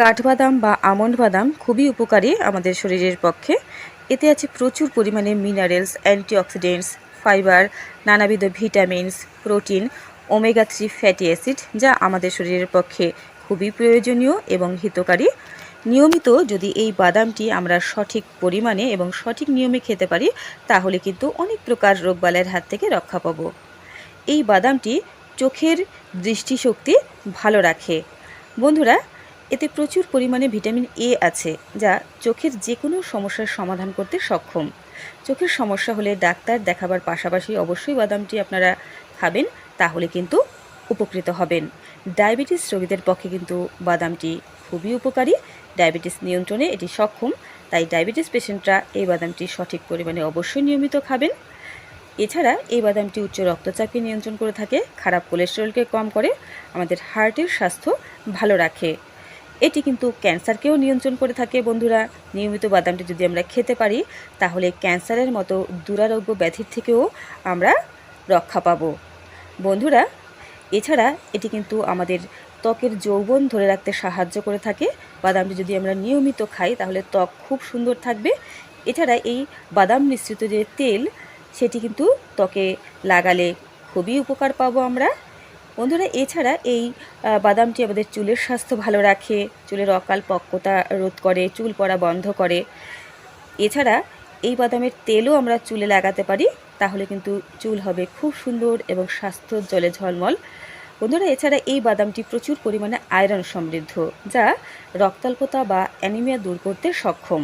কাঠবাদাম বা আমন্ড বাদাম খুবই উপকারী আমাদের শরীরের পক্ষে। এতে আছে প্রচুর পরিমাণে মিনারেলস অ্যান্টিঅক্সিডেন্টস ফাইবার নানাবিধ vitamins protein omega three fatty acid যা আমাদের শরীরের পক্ষে খুবই প্রয়োজনীয় এবং হিতকারী। নিয়মিত যদি এই বাদামটি আমরা সঠিক পরিমাণে এবং সঠিক নিয়মে খেতে পারি, তাহলে কিন্তু অনেক প্রকার রোগবালাইয়ের হাত থেকে রক্ষা পাবো। এই বাদামটি চোখের দৃষ্টিশক্তি ভালো রাখে। বন্ধুরা এতে প্রচুর পরিমাণে ভিটামিন এ আছে, যা চোখের যে কোনো সমস্যার সমাধান করতে সক্ষম। চোখের সমস্যা হলে ডাক্তার দেখাবার পাশাপাশি অবশ্যই বাদামটি আপনারা খাবেন, তাহলে কিন্তু উপকৃত হবেন। ডায়াবেটিস রোগীদের পক্ষে কিন্তু বাদামটি খুবই উপকারী। ডায়াবেটিস নিয়ন্ত্রণে এটি সক্ষম, তাই ডায়াবেটিস পেশেন্টরা এই বাদামটি সঠিক পরিমাণে অবশ্যই নিয়মিত খাবেন। এছাড়া এই বাদামটি উচ্চ রক্তচাপকে নিয়ন্ত্রণ করে থাকে, খারাপ কোলেস্টেরলকে কম করে, আমাদের হার্টের স্বাস্থ্য ভালো রাখে। এটি কিন্তু ক্যান্সারকেও নিয়ন্ত্রণ করে থাকে, বন্ধুরা। নিয়মিত বাদামটি যদি আমরা খেতে পারি, তাহলে ক্যান্সারের মতো দুরারোগ্য ব্যাধির থেকেও আমরা রক্ষা পাব। বন্ধুরা, এছাড়া এটি কিন্তু আমাদের ত্বকের যৌবন ধরে রাখতে সাহায্য করে থাকে। বাদামটি যদি আমরা নিয়মিত খাই, তাহলে ত্বক খুব সুন্দর থাকবে। এছাড়া এই বাদাম মিশ্রিত যে তেল, সেটি কিন্তু ত্বকে লাগালে খুবই উপকার পাবো আমরা। বন্ধুরা, এছাড়া এই বাদামটি আমাদের চুলের স্বাস্থ্য ভালো রাখে, চুলের অকাল পক্কতা রোধ করে, চুল পড়া বন্ধ করে। এছাড়া এই বাদামের তেলও আমরা চুলে লাগাতে পারি, তাহলে কিন্তু চুল হবে খুব সুন্দর এবং স্বাস্থ্য জলে ঝলমল। বন্ধুরা, এছাড়া এই বাদামটি প্রচুর পরিমাণে আয়রন সমৃদ্ধ, যা রক্তাল্পতা বা অ্যানিমিয়া দূর করতে সক্ষম।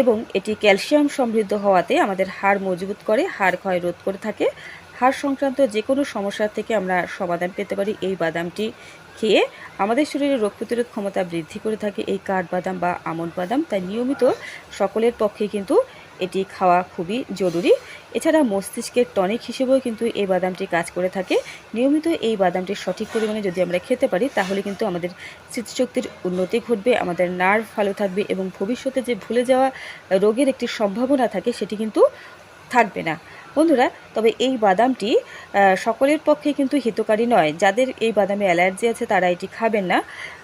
এবং এটি ক্যালসিয়াম সমৃদ্ধ হওয়াতে আমাদের হাড় মজবুত করে, হাড় ক্ষয় রোধ করে থাকে হাড় সংক্রান্ত যে কোনো সমস্যা থেকে আমরা সমাধান পেতে পারি। এই বাদামটি খেয়ে আমাদের শরীরে রোগ প্রতিরোধ ক্ষমতা বৃদ্ধি করে থাকে। এই কাঠবাদাম বা আমন্ড বাদাম, তাই নিয়মিত সকলের পক্ষে কিন্তু এটি খাওয়া খুবই জরুরি। এছাড়া মস্তিষ্কের টনিক হিসেবেও কিন্তু এই বাদামটি কাজ করে থাকে। নিয়মিত এই বাদামটি সঠিক পরিমাণে যদি আমরা খেতে পারি, তাহলে কিন্তু আমাদের স্মৃতিশক্তির উন্নতি ঘটবে, আমাদের নার্ভ ভালো থাকবে এবং ভবিষ্যতে যে ভুলে যাওয়া রোগের একটি সম্ভাবনা থাকে, সেটি কিন্তু থাকবে না। বন্ধুরা, তবে এই বাদামটি সকলের পক্ষে কিন্তু হিতকারী নয়। যাদের এই বাদামে অ্যালার্জি আছে, তারা এটি খাবেন না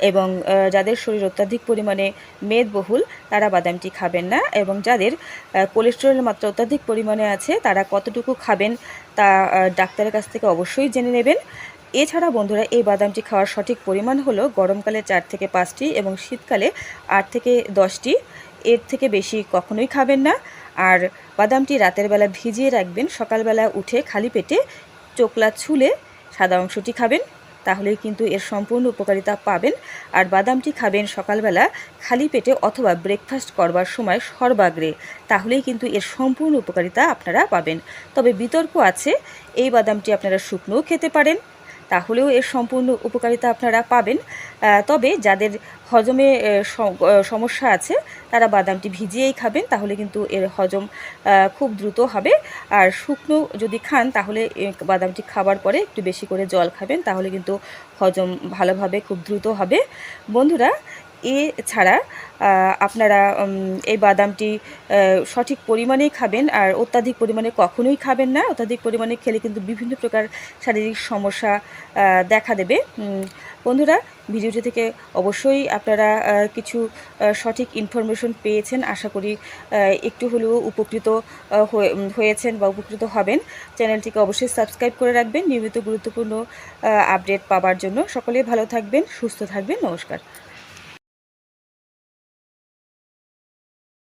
এবং যাদের শরীর অত্যাধিক পরিমাণে মেদবহুল, তারা বাদামটি খাবেন না এবং যাদের কোলেস্টেরলের মাত্রা অত্যাধিক পরিমাণে আছে, তারা কতটুকু খাবেন তা ডাক্তারের কাছ থেকে অবশ্যই জেনে নেবেন। এছাড়া বন্ধুরা, এই বাদামটি খাওয়ার সঠিক পরিমাণ হলো গরমকালে চার থেকে পাঁচটি এবং শীতকালে আট থেকে দশটি। এর থেকে বেশি কখনোই খাবেন না। আর বাদামটি রাতের বেলা ভিজিয়ে রাখবেন। সকালবেলা উঠে খালি পেটে চোকলা ছুলে সাদা অংশটি খাবেন, তাহলেই কিন্তু এর সম্পূর্ণ উপকারিতা পাবেন। আর বাদামটি খাবেন সকালবেলা খালি পেটে অথবা ব্রেকফাস্ট করবার সময় সর্বাগ্রে, তাহলেই কিন্তু এর সম্পূর্ণ উপকারিতা আপনারা পাবেন। তবে বিতর্ক আছে, এই বাদামটি আপনারা শুকনোও খেতে পারেন তাহলেও এর সম্পূর্ণ উপকারিতা আপনারা পাবেন। তবে যাদের হজমে সমস্যা আছে, তারা বাদামটি ভিজিয়েই খাবেন, তাহলে কিন্তু এর হজম খুব দ্রুত হবে। আর শুকনো যদি খান, তাহলে বাদামটি খাবার পরে একটু বেশি করে জল খাবেন, তাহলে কিন্তু হজম ভালোভাবে খুব দ্রুত হবে। বন্ধুরা এছাড়া আহ, আপনারা এই বাদামটি সঠিক পরিমাণেই খাবেন আর অত্যাধিক পরিমাণে কখনোই খাবেন না। অত্যাধিক পরিমাণে খেলে কিন্তু বিভিন্ন প্রকার শারীরিক সমস্যা দেখা দেবে। বন্ধুরা ভিডিওটি থেকে অবশ্যই আপনারা কিছু সঠিক ইনফরমেশন পেয়েছেন। আশা করি একটু হলেও উপকৃত হয়ে- হয়েছেন বা উপকৃত হবেন। চ্যানেলটিকে অবশ্যই সাবস্ক্রাইব করে রাখবেন। নিয়মিত গুরুত্বপূর্ণ আপডেট পাওয়ার জন্য। সকলেই ভালো থাকবেন সুস্থ থাকবেন। নমস্কার।